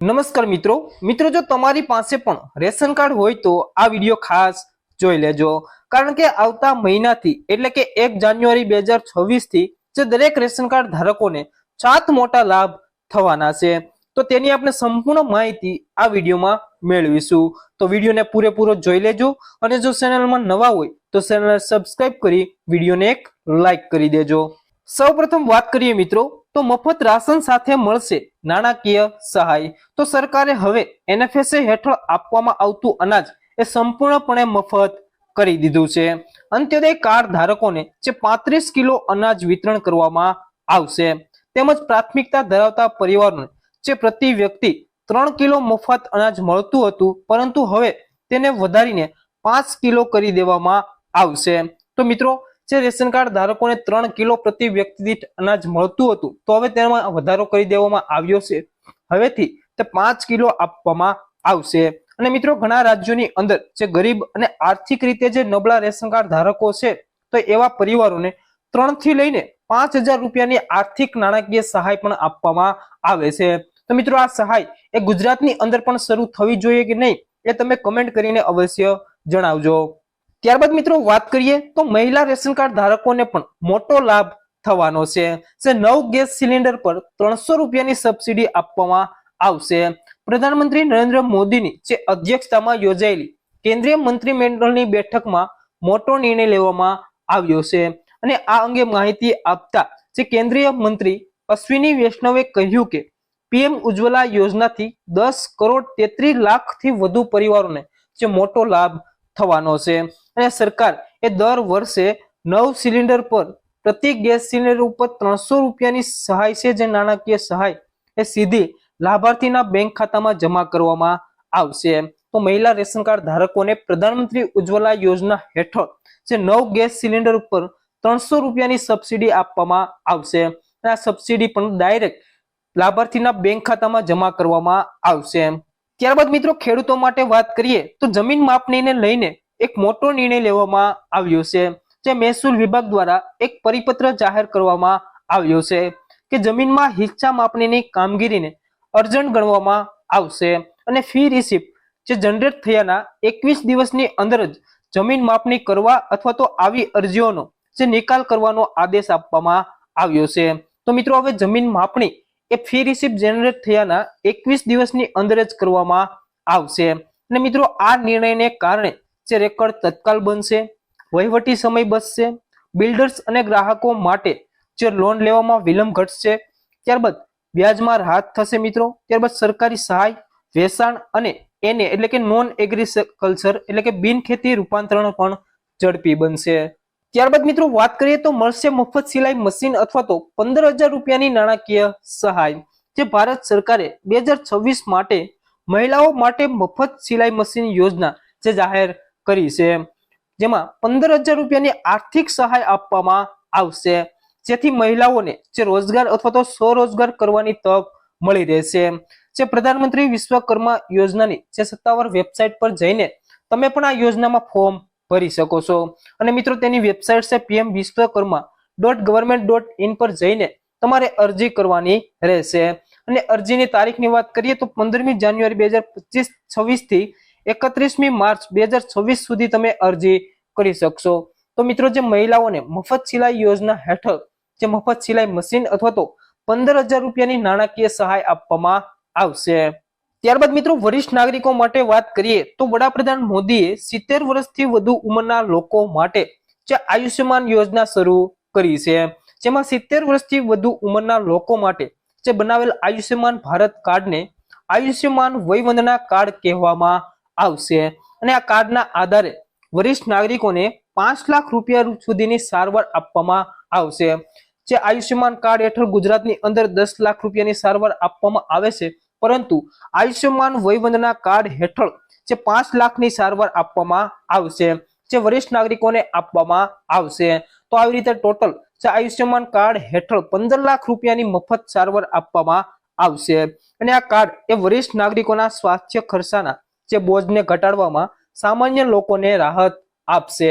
નમસ્કાર મિત્રો. મિત્રો, જો તમારી પાસે પણ રેશન કાર્ડ હોય તો આ વીડિયો ખાસ જોઈ લેજો. કારણ કે આવતા મહિનાથી, એટલે કે એક જાન્યુઆરી બે હજારથી જે દરેક રેશન કાર્ડ ધારકોને સાત મોટા લાભ થવાના છે. તો તેની આપણે સંપૂર્ણ માહિતી આ વિડીયોમાં મેળવીશું. તો વિડીયોને પૂરેપૂરો જોઈ લેજો. અને જો ચેનલમાં નવા હોય, તો ચેનલ સબસ્ક્રાઈબ કરી વિડીયોને એક લાઈક કરી દેજો. સૌપ્રથમ વાત કરીએ મિત્રો. તો મફત રાશન સાથે મળશે નાણાકીય સહાય. તો સરકારે હવે એનએફએસએ હેઠળ આપવામાં આવતું અનાજ એ સંપૂર્ણપણે મફત કરી દીધું છે. અંત્યોદય કાર્ડ ધારકોને જે પાંત્રીસ કિલો અનાજ વિતરણ કરવામાં આવશે. તેમજ પ્રાથમિકતા ધરાવતા પરિવારોને જે પ્રતિ વ્યક્તિ ત્રણ કિલો મફત અનાજ મળતું હતું, પરંતુ હવે તેને વધારીને પાંચ કિલો કરી દેવામાં આવશે. તો મિત્રો જે રેશન કાર્ડ ધારકોને ત્રણ કિલો પ્રતિ વ્યક્તિ દીઠ અનાજ મળતું હતું, તો હવે તેમાં વધારો કરી દેવામાં આવ્યો છે. હવેથી તે પાંચ કિલો આપવામાં આવશે. અને મિત્રો, ઘણા રાજ્યોની અંદર જે ગરીબ અને આર્થિક રીતે જે નબળા રેશન કાર્ડ ધારકો છે, તો એવા પરિવારોને ત્રણથી લઈને પાંચ હજાર રૂપિયાની આર્થિક નાણાકીય સહાય પણ આપવામાં આવે છે. તો મિત્રો, આ સહાય એ ગુજરાતની અંદર પણ શરૂ થવી જોઈએ કે નહીં, એ તમે કમેન્ટ કરીને અવશ્ય જણાવજો. ત્યારબાદ મિત્રો વાત કરીએ તો મહિલા રેશન કાર્ડ ધારકોને પણ મોટો લાભ થવાનો છે. જે નવ ગેસ સિલિન્ડર પર ત્રણસો રૂપિયાની સબસિડી આપવામાં આવશે. પ્રધાનમંત્રી નરેન્દ્ર મોદીની જે અધ્યક્ષતામાં યોજાયેલી કેન્દ્રીય મંત્રીમંડળની બેઠકમાં મોટો નિર્ણય લેવામાં આવ્યો છે. અને આ અંગે માહિતી આપતા જે કેન્દ્રીય મંત્રી અશ્વિની વૈષ્ણવે કહ્યું કે, પીએમ ઉજ્જવલા યોજનાથી દસ કરોડ તેત્રીસ લાખથી વધુ પરિવારોને જે મોટો લાભ થવાનો છે. અને સરકાર એ દર વર્ષે નવ સિલિન્ડર પર પ્રતિ ગેસ સિલિન્ડર ઉપર ત્રણસો રૂપિયાની સહાય છે, જે નાણાકીય સહાય એ સીધી લાભાર્થીના બેંક ખાતામાં જમા કરવામાં આવશે. તો મહિલા રેશન કાર્ડ ધારકોને પ્રધાનમંત્રી ઉજ્જવલા યોજના હેઠળ જે નવ ગેસ સિલિન્ડર ઉપર ત્રણસો રૂપિયાની સબસિડી આપવામાં આવશે. આ સબસિડી પણ ડાયરેક્ટ લાભાર્થીના બેંક ખાતામાં જમા કરવામાં આવશે. ત્યારબાદ મિત્રો ખેડૂતો માટે વાત કરીએ તો જમીન માપણીને લઈને એક મોટો નિર્ણય લેવામાં આવ્યો છે, જે મહેસૂલ વિભાગ દ્વારા એક પરિપત્ર જાહેર કરવામાં આવ્યો છે કે જમીનમાં હિસ્સા માપણીની કામગીરીને અર્જન્ટ ગણવામાં આવશે અને ફી રિસિપ્ટ જે જનરેટ થયાના એકવીસ દિવસની અંદર જ જમીન માપણી કરવા અથવા તો આવી અરજીઓનો જે નિકાલ કરવાનો આદેશ આપવામાં આવ્યો છે. તો મિત્રો, હવે જમીન માપણી એ ફી રિસિપ્ટ જનરેટ થયાના એકવીસ દિવસની અંદર જ કરવામાં આવશે. અને મિત્રો, આ નિર્ણયને કારણે જે રેકોર્ડ તત્કાલ બનશે, વહીવટી સમય બચશે બિલ્ડર્સ અને ગ્રાહકો માટે જે લોન લેવામાં વિલંબ ઘટશે, ત્યારબાદ વ્યાજમાં રાહત થશે મિત્રો, ત્યારબાદ સરકારી સહાય, વેચાણ અને એને એટલે કે નોન એગ્રીકલ્ચર એટલે કે બિન ખેતી રૂપાંતરણ પણ ઝડપી બનશે. ત્યારબાદ મિત્રો વાત કરીએ તો મળશે મફત સિલાઈ મશીન અથવા તો પંદર હજાર રૂપિયાની નાણાકીય સહાય, જે ભારત સરકારે બે હજાર છવ્વીસ માટે મહિલાઓ માટે મફત સિલાઈ મશીન યોજના જે જાહેર કરી છે, જેમાં પંદર હજાર રૂપિયાની આર્થિક સહાય આપવામાં આવશે, જેથી મહિલાઓને જે રોજગાર અથવા તો સ્વરોજગાર કરવાની તક મળી રહેશે. જે પ્રધાનમંત્રી વિશ્વકર્મા યોજનાની જે સત્તાવાર વેબસાઇટ પર જઈને તમે પણ આ યોજનામાં ફોર્મ ભરી શકો છો. અને મિત્રો, તેની વેબસાઇટ છે PM Vishwakarma dot government dot in પર જઈને તમારે અરજી કરવાની રહેશે. અને અરજીની તારીખની વાત કરીએ તો પંદરમી જાન્યુઆરી બે હજાર પચીસ છવ્વીસથી એકત્રીસમી માર્ચ બે હજાર છવ્વીસ સુધી તમે અરજી કરી શકશો. તો મિત્રો, જે મહિલાઓને મફત સિલાઈ યોજના હેઠળ જે મફત સિલાઈ મશીન અથવા તો પંદર હજાર રૂપિયાની નાણાકીય સહાય આપવામાં આવશે. ત્યારબાદ મિત્રો વરિષ્ઠ નાગરિકો માટે વાત કરીએ તો વડાપ્રધાન મોદીએ સિત્તેર વર્ષથી વધુ ઉંમરના લોકો માટે જે આયુષ્યમાન યોજના શરૂ કરી છે. જેમાં સિત્તેર વર્ષથી વધુ ઉંમરના લોકો માટે જે બનાવેલ આયુષ્યમાન ભારત કાર્ડને આયુષ્યમાન વયવંદના કાર્ડ કહેવામાં આવશે. અને આ કાર્ડના આધારે વરિષ્ઠ નાગરિકોને પાંચ લાખ રૂપિયા સુધીની સારવાર આપવામાં આવશે. જે આયુષ્યમાન કાર્ડ હેઠળ ગુજરાતની અંદર દસ લાખ રૂપિયાની સારવાર આપવામાં આવે છે પરંતુ આયુષ્યમાન વયવંદના કાર્ડ હેઠળ જે પાંચ લાખની સારવાર આપવામાં આવશે, જે વરિષ્ઠ નાગરિકોને આપવામાં આવશે, તો આવી રીતે ટોટલ જે આયુષ્યમાન કાર્ડ હેઠળ પંદર લાખ રૂપિયાની મફત સારવાર આપવામાં આવશે. અને આ કાર્ડ એ વરિષ્ઠ નાગરિકોના સ્વાસ્થ્ય ખર્ચાના જે બોજને ઘટાડવામાં સામાન્ય લોકોને રાહત આપશે.